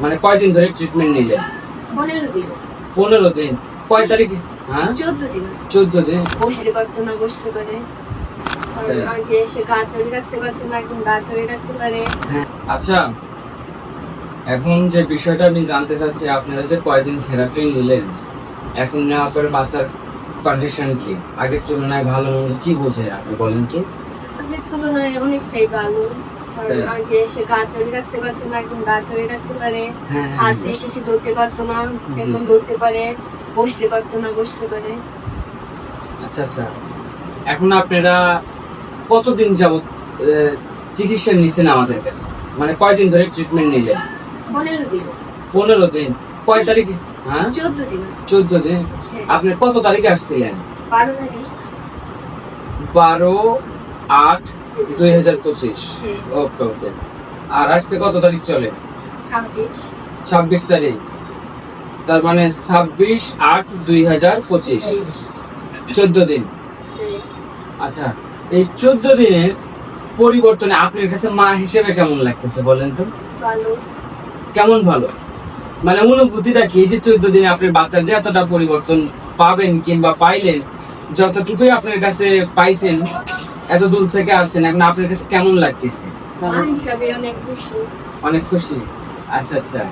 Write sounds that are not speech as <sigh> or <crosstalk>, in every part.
মানে কয়দিন ধরে ট্রিটমেন্ট নিলেন পনেরো দিন। পনেরো দিন। কয় তারিখে? হ্যাঁ? চোদ্দ দিন। চোদ্দ দিন। বসতে পারতো না বসতে পারে। হ্যাঁ। আচ্ছা এখন যে বিষয়টা আমি জানতে চাচ্ছি আপনারা যে কয়দিন থেরাপি নিলেন এখন নেওয়ার পরে বাচ্চার কন্ডিশন কি? আগের তুলনায় ভালো কি বোঝে আপনি বলেন কি। আগের তুলনায় অনেকটাই ভালো। আর তাই। গা ধরে রাখতে পারতো না এখন গা ধরে রাখতে পারে। হ্যাঁ হ্যাঁ, হাত দিয়ে সে ধরতে পারতো না এখন ধরতে পারে বসতে পারতো না বসতে পারে। আচ্ছা আচ্ছা। এখন আপনারা কতদিন যাবত চিকিৎসা নিছেন আমাদের কাছে? মানে কয়দিন ধরে ট্রিটমেন্ট নিলেন? পনেরো দিন। পনেরো দিন। কয় তারিখে? হ্যাঁ? চোদ্দ দিন। চোদ্দ দিন। আপনি কত তারিখে আসছিলেন? বারো তারিখ। বারো আট দুই হাজার পঁচিশ। ওকে ওকে। আর আজকে কত তারিখ চলে? ছাব্বিশ। তারিখ। তার মানে ছাব্বিশ আট দুই হাজার পঁচিশ। চোদ্দ দিন। আচ্ছা এই চোদ্দ দিনের পরিবর্তনে আপনার কাছে মা হিসেবে কেমন লাগতেছে বলেন তো? ভালো। কেমন ভালো? মানে অনুভূতিটা কি? যে চোদ্দ দিনে আপনার বাচ্চার যে এতটা পরিবর্তন পাবেন কিংবা পাইলেন যতটুকুই আপনার কাছে পাইছেন এত দূর থেকে আসছেন এখন আপনার কাছে কেমন লাগতেছে? অনেক খুশি। অনেক খুশি? আচ্ছা আচ্ছা।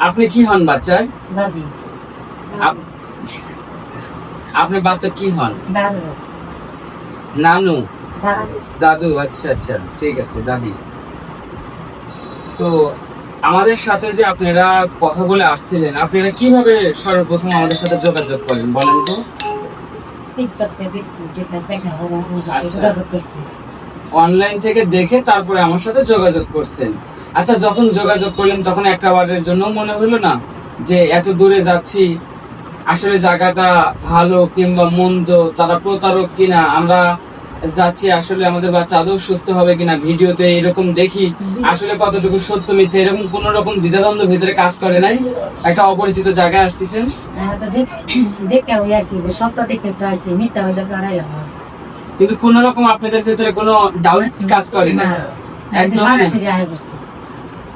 আপনি কি হন বাচ্চার? দাদি। আপনি বাচ্চা কি হন? দাদু নানু? দাদু। দাদু আচ্ছা আচ্ছা। ঠিক আছে দাদি। তো আমাদের সাথে যে আপনারা কথা বলে আসছিলেন আপনারা কীভাবে সর্বপ্রথম আমাদের সাথে যোগাযোগ করেন বলেন তো? টিকটকতে দেখছি যেটা দেখা আমি আচ্ছা। যোগাযোগ করছি অনলাইন থেকে দেখে তারপরে আমার সাথে যোগাযোগ করছেন আচ্ছা যখন যোগাযোগ করলেন তখন একটা ওয়ার্ডের জন্য মনে হলো না যে এত দূরে যাচ্ছি আসলে জায়গাটা ভালো কিংবা মন্দ তারা প্রতারক কিনা আমরা যাচ্ছি আসলে আমাদের বাচ্চা আদৌ সুস্থ হবে কিনা ভিডিওতে এরকম দেখি। আসলে কতটুকু সত্য মিথ্যে এরকম কোন রকম দ্বিধাদ্বন্দ্ব ভিতরে কাজ করে নাই। একটা অপরিচিত জায়গায় আসতেছেন আমি দেখে হয়ে যে সত্য দেখে তো আছি মিথ্যা হইলে তো আড়াই কিন্তু কোন রকম আপনাদের ভিতরে কোনো ডাউট কাজ করে না। একদম করছি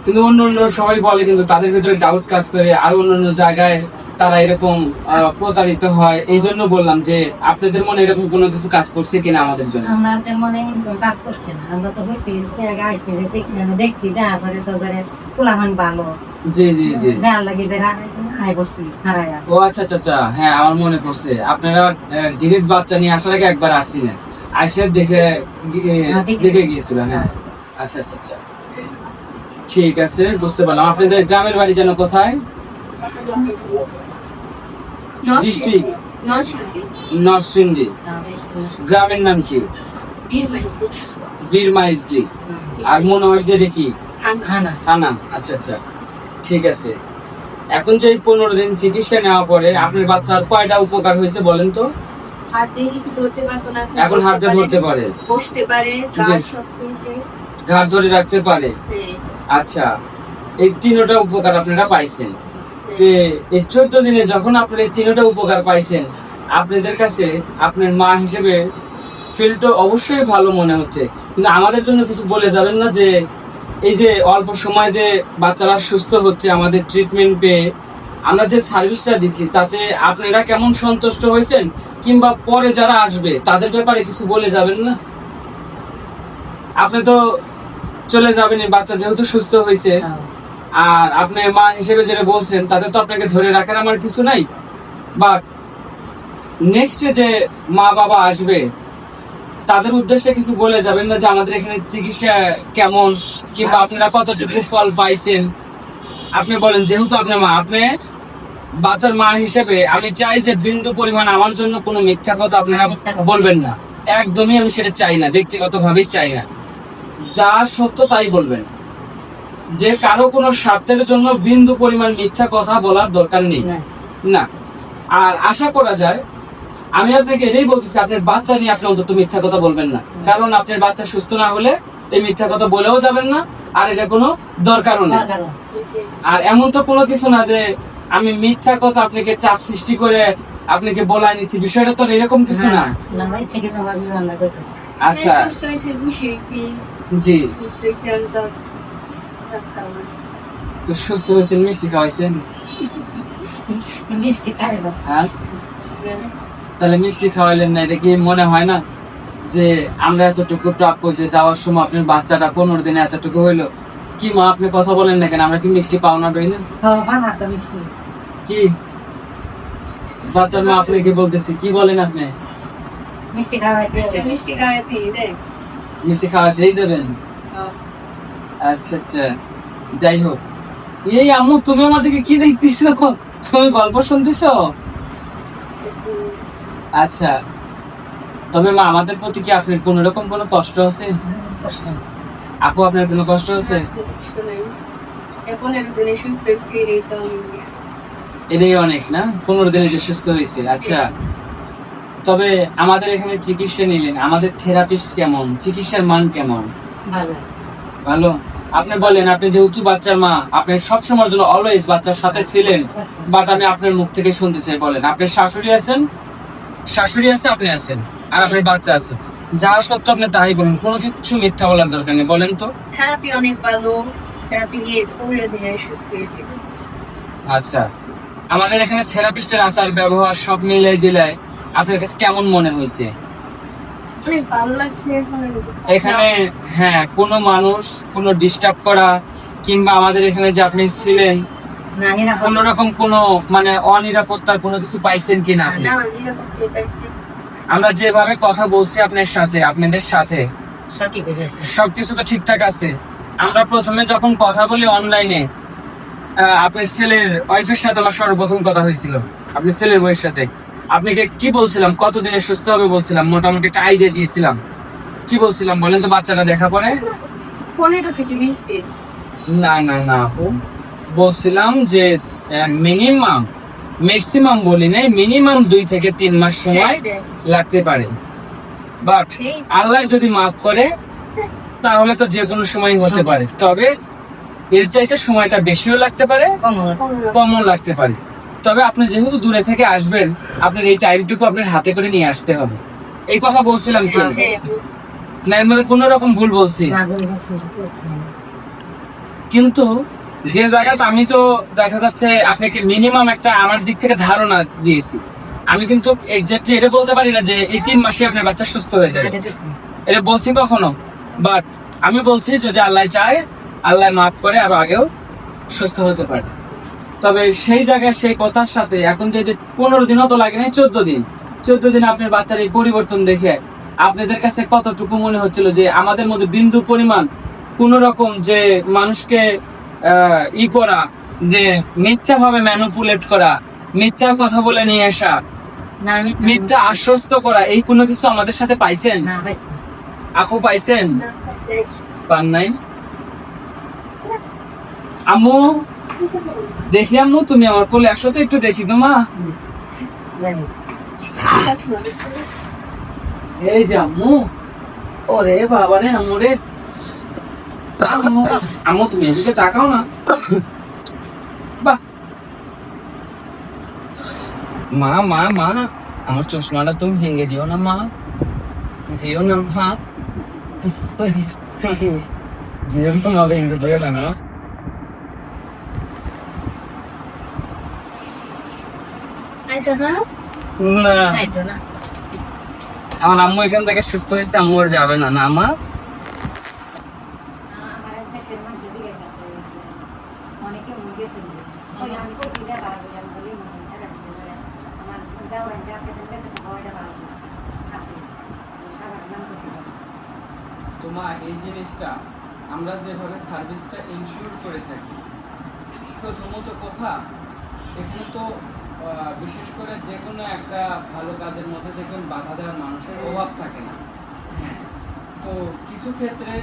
কিন্তু অন্য অন্য সবাই বলে কিন্তু তাদের ভিতরে ডাউট কাজ করে। আর অন্য অন্য জায়গায় তারা এরকম প্রতারিত হয়। এই জন্য বললাম যে আপনাদের মনে এরকম কোনো কিছু কাজ করছে কিনা আমাদের জন্য? আমাদের মনে কাজ করছে না। আমরা তো যে আমি দেখছি দেখা করে তো করে কোলাহন ভালো। জি জি জি। দেখা লাগে যে ও আচ্ছা আচ্ছা আচ্ছা। হ্যাঁ আমার মনে পড়ছে। আপনারা ডিরেক্ট বাচ্চা নিয়ে আসার আগে একবার আসছিলেন। আইসে দেখে হ্যাঁ, দেখে- দেখে গিয়েছিল হ্যাঁ। আচ্ছা আচ্ছা আচ্ছা। ঠিক আছে বুঝতে পারলাম। আপনাদের গ্রামের বাড়ি যেন কোথায়? ডিস্ট্রিক্ট? নরসিংদী। গ্রামের নাম কি? বীর মাইজদি আর মনোহরদের কি? খানা থানা। আচ্ছা আচ্ছা। ঠিক আছে। এখন যে পনেরো দিন চিকিৎসা নেওয়ার পরে আপনার বাচ্চার কয়টা উপকার হয়েছে বলেন তো? হাত দিয়ে কিছু ধরতে পারতো না এখন হাতে ধরতে পারে। বসতে পারে ঘাট ধরে রাখতে পারে। হ্যাঁ, আচ্ছা। এই তিনটা উপকার আপনারা পাইছেন। যে এই চোদ্দ দিনে যখন আপনারা তিনটা উপকার পাইছেন, আপনাদের কাছে আপনার মা হিসেবে ফিল তো অবশ্যই ভালো মনে হচ্ছে। কিন্তু আমাদের জন্য কিছু বলে যাবেন না যে, এই যে অল্প সময় যে বাচ্চারা সুস্থ হচ্ছে, আমাদের ট্রিটমেন্ট পেয়ে আমরা যে সার্ভিসটা দিচ্ছি, তাতে আপনারা কেমন সন্তুষ্ট হয়েছেন? কিংবা পরে যারা আসবে, তাদের ব্যাপারে কিছু বলে যাবেন না? আপনি তো চলে যাবেন বাচ্চা যেহেতু সুস্থ হয়েছে। আর আপনি মা হিসেবে যেটা বলছেন, তাতে তো আপনাকে ধরে রাখার আমার কিছু নাই। বাট নেক্সট যে মা বাবা আসবে, তাদের উদ্দেশ্যে কিছু বলে যাবেন না যে আমাদের এখানে চিকিৎসা কেমন, কিংবা আপনারা কতটুকু ফল পাইছেন। আপনি বলেন, যেহেতু আপনি মা, আপনি বাচ্চার মা হিসেবে, আমি চাই যে বিন্দু পরিমাণ আমার জন্য কোনো মিথ্যা কথা আপনারা বলবেন না। একদমই আমি সেটা চাই না ব্যক্তিগত ভাবেই চাই না। যা সত্য তাই বলবেন। যে কারও কোনো স্বার্থের জন্য বিন্দু পরিমাণ মিথ্যা কথা বলার দরকার নেই। না। না। আর আশা করা যায় আমি আপনাকে এটাই বলতেছি আপনার বাচ্চা নিয়ে আপনি অন্তত মিথ্যা কথা বলবেন না। কারণ আপনার বাচ্চা সুস্থ না হলে এই মিথ্যা কথা বলেও যাবেন না আর এটা কোনো দরকারও নেই। দরকার আর এমন তো কোনো কিছু না যে আমি মিথ্যা কথা আপনাকে চাপ সৃষ্টি করে আপনাকে বলাই নিচ্ছি বিষয়টা তো এরকম কিছু না না। না আচ্ছা। জি। তো সুস্থ হয়েছেন মিষ্টি খাওয়াইছেন? <laughs> মিষ্টি খাইব। হ্যাঁ? তাহলে মিষ্টি খাওয়াইলেন না এটা কি মনে হয় না যে আমরা এতটুকু প্রাপ্য যে যাওয়ার সময় আপনার বাচ্চাটা পনেরো দিনে এতটুকু হইল? কি মা আপনি কথা বলেন না কেন? আমরা কি মিষ্টি পাওনা রইলেন কি? বাচ্চার মা আপনি কি বলতেছি কি বলেন আপনি? মিষ্টি খাওয়াইতে আচ্ছা, মিষ্টি খাওয়াতে দে মিষ্টি খাওয়াতেই যাবেন আচ্ছা আচ্ছা। যাই হোক। এই আম্মু তুমি আমার দিকে কি দেখতেছো? তুমি গল্প শুনতেছো? আচ্ছা। তবে মা আমাদের প্রতি কি আপনার কোন রকম কোনো কষ্ট আছে? কষ্ট আপু আপনার কোনো কষ্ট আছে? এটাই অনেক না? পনেরো দিনে যে সুস্থ হয়েছে আচ্ছা। তবে আমাদের এখানে চিকিৎসা নিলেন। আমাদের থেরাপিস্ট কেমন? চিকিৎসার মান কেমন? ভালো। ভালো? আপনি বলেন আপনি যেহেতু বাচ্চার মা আপনি সবসময়ের জন্য অলওয়েজ বাচ্চার সাথে ছিলেন বাট আমি আপনার মুখ থেকে শুনতে চাই বলেন। আপনার শাশুড়ি আছেন? শাশুড়ি আছে আপনি আছেন আর আপনার বাচ্চা আছে। যা সত্য আপনি তাই বলেন কোনো কিছু মিথ্যা বলার দরকার নেই বলেন তো। থেরাপি অনেক ভালো থেরাপি সুস্থ হয়েছি আচ্ছা আমাদের এখানে থেরাপিস্টের আচার ব্যবহার সব মিলে জেলায় আপনার কাছে কেমন মনে হয়েছে? অনেক ভালো লাগছে এখানে হ্যাঁ কোনো মানুষ কোনো ডিস্টার্ব করা কিংবা আমাদের এখানে যে আপনি ছিলেন কোন রকম কোনো মানে অনিরাপত্তার কোনো কিছু পাইছেন কিনা না আমরা যেভাবে কথা বলছি আপনার সাথে আপনাদের সাথে সবকিছু তো ঠিকঠাক আছে। আমরা প্রথমে যখন কথা বলি অনলাইনে আপনার ছেলের ওয়াইফের সাথে আমার সর্বপ্রথম কথা হয়েছিল। আপনার ছেলের বইয়ের সাথে। আপনাকে কি বলছিলাম? কতদিনে সুস্থ হবে বলছিলাম মোটামুটি একটা আইডিয়া দিয়েছিলাম। কি বলছিলাম বলেন তো বাচ্চাটা দেখা পরে? পনেরো থেকে বিশ দিন। না না না আপু। বলছিলাম যে মিনিমাম ম্যাক্সিমাম বলি নাই মিনিমাম দুই থেকে তিন মাস সময় লাগতে পারে। বাট আল্লাহ যদি মাফ করে তাহলে তো যে কোনো সময় হতে পারে। তবে এর চাইতে সময়টা বেশিও লাগতে পারে। কমও লাগতে পারে। তবে আপনি যেহেতু দূরে থেকে আসবেন আপনার এই টাইমটুকু আপনার হাতে করে নিয়ে আসতে হবে। এই কথা বলছিলাম কি? হ্যাঁ, না এর মধ্যে রকম ভুল বলছি। কিন্তু যে জায়গাতে আমি তো দেখা যাচ্ছে আপনাকে মিনিমাম একটা আমার দিক থেকে ধারণা দিয়েছি। আমি কিন্তু এক্স্যাক্টলি এটা বলতে পারি না যে এই তিন মাসে আপনার বাচ্চা সুস্থ হয়ে যাবে। এটা। বলছি কখনো। বাট আমি বলছি যদি আল্লাহ চায় আল্লাহ মাফ করে আর আগেও সুস্থ হতে পারে। তবে সেই জায়গায় সেই কথার সাথে এখন যে পনেরো দিনও তো লাগে নাই চোদ্দ দিন। চোদ্দ দিন আপনার বাচ্চার এই পরিবর্তন দেখে আপনাদের কাছে কতটুকু মনে হচ্ছিল যে আমাদের মধ্যে বিন্দু পরিমাণ কোন রকম যে মানুষকে ই করা যে মিথ্যা ভাবে ম্যানুপুলেট করা মিথ্যা কথা বলে নিয়ে আসা মিথ্যা আশ্বস্ত করা এই কোনো কিছু আমাদের সাথে পাইছেন? আপু পাইছেন? পান নাই? আম্মু? দেখি আম্মু, তুমি আমার কোলে একশো তো, একটু দেখি তো মা। এই যে আম্মু, ওরে বাবা রে আম্মু রে। আম্মু তুমি এদিকে তাকাও না। মা মা মা, আমার চশমাটা তুমি ভেঙে দিও না, মা। দিও না, মা। <laughs> দিও না ভেঙে দিও না মা আচ্ছা না না এই তো না। আমার আম্মু এখান থেকে সুস্থ হয়েছে আম্মু আর যাবে না না আমার। আমার। তোমার এই জিনিসটা যেভাবে সার্ভিসটা ইনশিওর করে থাকি প্রথমত কথা এখানে তো বিশেষ করে যে কোনো একটা ভালো কাজের মধ্যে দেখবেন বাধা দেওয়ার মানুষের অভাব থাকে না। হ্যাঁ তো কিছু ক্ষেত্রে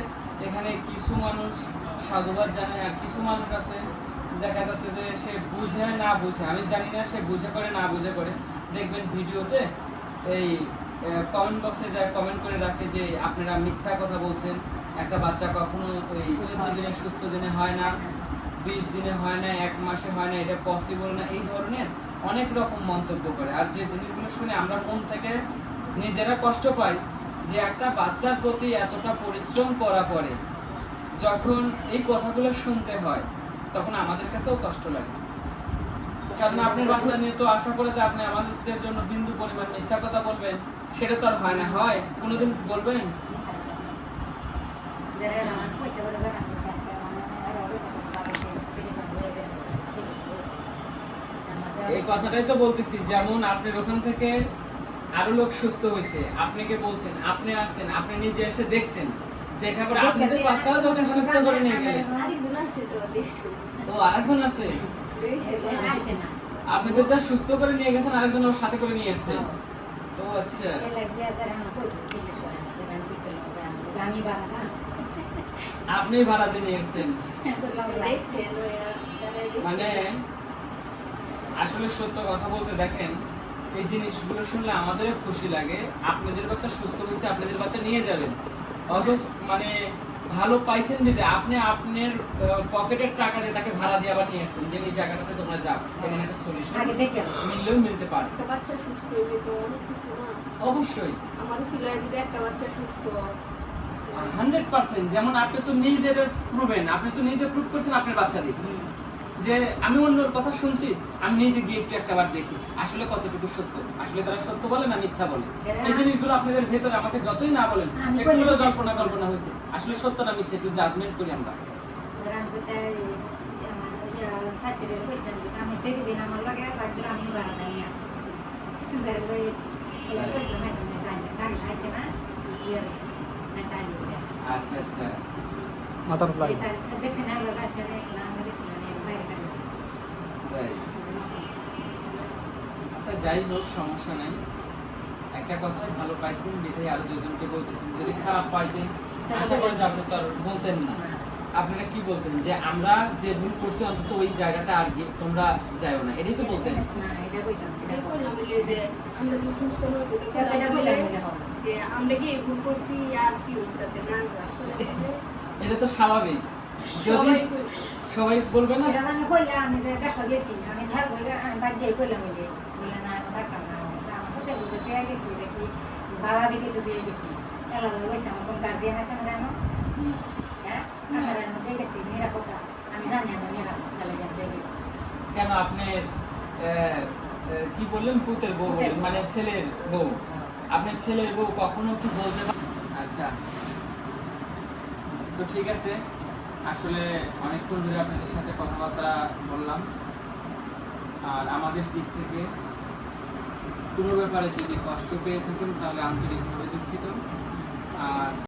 এখানে কিছু মানুষ সাধুবাদ জানায় আর কিছু মানুষ আছে দেখা যাচ্ছে যে সে বুঝে না বুঝে আমি জানি না সে বুঝে করে না বুঝে করে দেখবেন ভিডিওতে এই কমেন্ট বক্সে যায় কমেন্ট করে রাখে যে আপনারা মিথ্যা কথা বলছেন একটা বাচ্চা কখনো ওই চোদ্দ দিনে সুস্থ দিনে হয় না। বিশ দিনে হয় না, এক মাসে হয় না, এটা পসিবল না, এই ধরনের অনেক রকম মন্তব্য করে। আর যে জিনিসগুলো শুনে আমরা মন থেকে নিজেরা কষ্ট পাই যে একটা বাচ্চার প্রতি এতটা পরিশ্রম করা পরে যখন এই কথাগুলো শুনতে হয়, তখন আমাদের কাছেও কষ্ট লাগে। কারণ আপনার বাচ্চা নিয়ে তো আশা করে যে আপনি আমাদের জন্য বিন্দু পরিমাণ মিথ্যা কথা বলবেন, সেটা তো আর হয় না। হয়, কোনোদিন বলবেন? এই কথাটাই তো বলতেছি যেমন আপনার ওখান থেকে আরও লোক সুস্থ হয়েছে আপনাকে বলছেন আপনি আসছেন আপনি নিজে এসে দেখছেন দেখার পরে আপনাদের বাচ্চাও যখন সুস্থ করে নিয়ে গেলেন ও আরেকজন আছে। আপনাদের তো সুস্থ করে নিয়ে গেছেন আরেকজন ওর সাথে করে নিয়ে এসছেন ও। আচ্ছা। আপনি ভাড়া দিয়ে এসছেন। মানে আসলে সত্য কথা বলতে দেখেন এই জিনিসগুলো শুনলে আমাদের খুশি লাগে আপনাদের বাচ্চা সুস্থ হয়েছে আপনাদের বাচ্চা নিয়ে যাবেন অথচ মানে ভালো পাইছেন দিতে আপনি আপনার পকেটের টাকা দিয়ে তাকে ভাড়া দিয়ে আবার নিয়ে আসছেন যে এই জায়গাটাতে তোমরা যাও এখানে একটা সলিউশন আগে দেখে। মিললেও মিলতে পারে বাচ্চা সুস্থ হইলে তো অনেক কিছু না অবশ্যই আমারও ছিল যদি একটা বাচ্চা সুস্থ হান্ড্রেড পার্সেন্ট যেমন আপনি তো প্রুভেন আপনি তো নিজে প্রুভ করছেন আপনার বাচ্চা দিয়ে যে আমি অন্যর কথা শুনছি আমি নিজে গিয়ে একটু একটা দেখি আসলে কতটুকু সত্য? আসলে তারা সত্য বলে না মিথ্যা বলে? এই জিনিসগুলো আপনাদের ভেতরে আমাকে যতই না বলেন জল্পনা কল্পনা হয়েছে। আসলে সত্য না মিথ্যা একটু জাজমেন্ট করি আমরা। আমি আচ্ছা আচ্ছা। মাথার না দেখছিলাম বাইরে তাই। আচ্ছা যাই হোক সমস্যা নাই। একটা কথা ভালো পাইছেন বিধায় আরও দুজনকে বলতেছেন যদি খারাপ পাইতেন আশা করেন যে আপনি তো আর বলতেন না। আপনারা কি বলতেন? যে আমরা যে ভুল করছি অন্তত ওই জায়গাটা আর গিয়ে তোমরা যাও না। এটাই তো বলতেন। না এটা কইতাম এটা এটা যে আমরা তো সুস্থ নই তো এটা এটা কইলাম বলে হবে যে আমরা কি ভুল করছি আর কি যাতে না এটা তো স্বাভাবিক। যদি সবাই। বলবে না? এটা আমি কইলে আমি যে গাছ গেছি আমি ধার আমি বাদ দিয়ে কইলাম বলে না আমি থাকতাম না আমার বুঝতে গেছি দেখি ভাড়া দিকে তো দিয়ে গেছি। এলাম আমার কোন গার্জিয়ান আছে না কেন? হুম। হ্যাঁ? আমার মধ্যে গেছি নিরাপত্তা। আমি জানি আমি নিরাপত্তা তাহলে দিয়ে গেছি। কেন আপনি কি বললেন? পুতের বউ মানে ছেলের বউ। আপনার ছেলের বউ কখনো কি বলতে আচ্ছা। তো ঠিক আছে। আসলে অনেকক্ষণ ধরে আপনাদের সাথে কথাবার্তা বললাম। আর আমাদের দিক থেকে কোনো ব্যাপারে যদি কষ্ট পেয়ে থাকেন, তাহলে আন্তরিকভাবে দুঃখিত। আর